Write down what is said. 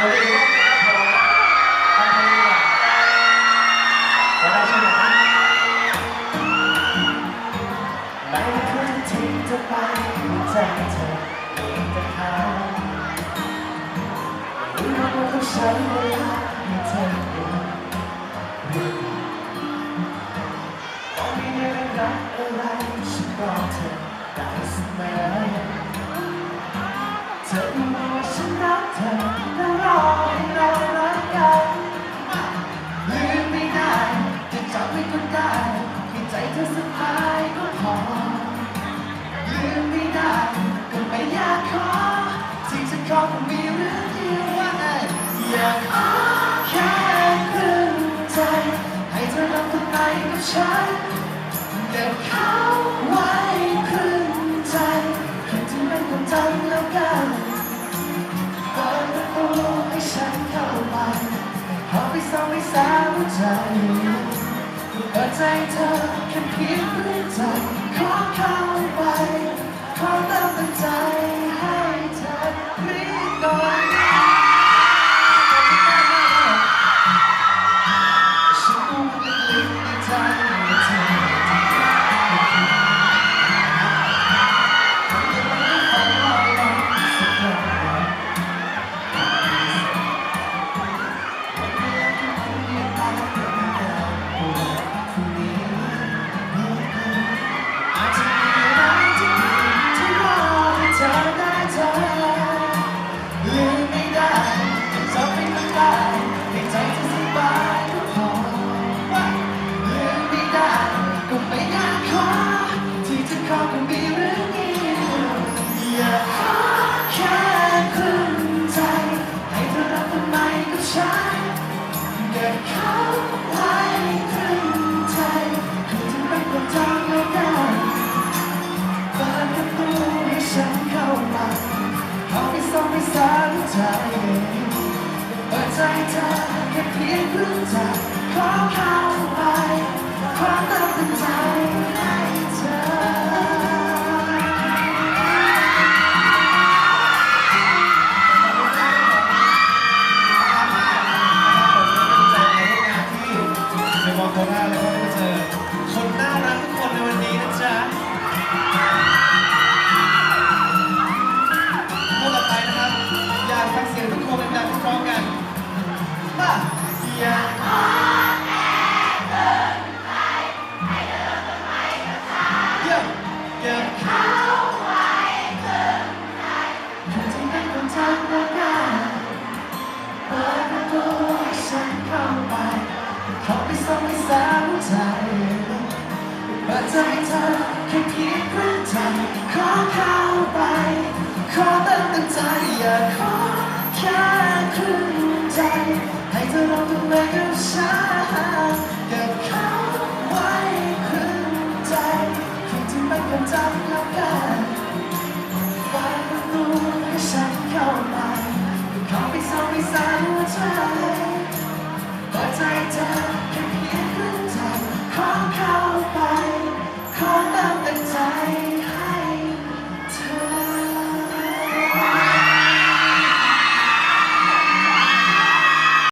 สวัสดีครับ มีเรื่องเดียวว่าอยากขอแค่ครึ่งใจ ให้เธอรับทำไมกับฉันเก็บเขาไว้ครึ่งใจให้เธอไม่ต้องจำแล้วกันเปิดประตูให้ฉันเข้าไปขอไปส่องไปสาวใจเปิดใจเธอแค่เพียงเพื่อใจขอเข้าไป ใจเปิดใจเธอแค่เพียงครึ่งใจขอเข้าไปความตั้งใจ ไปส่องให้สาวใจเปิดใจเธอแค่เพียงครึ่งใจขอเข้าไป ขอเติมเต็มใจอย่าขอแค่ครึ่งใจ ให้เธอลองดูแลกับฉันอย่าเข้าไว้ครึ่งใจคิดที่ไม่ควรจำแล้วกันเปิดประตูให้ฉันเข้าไปขอไปส่องไปสาวใจเปิดใจเธอ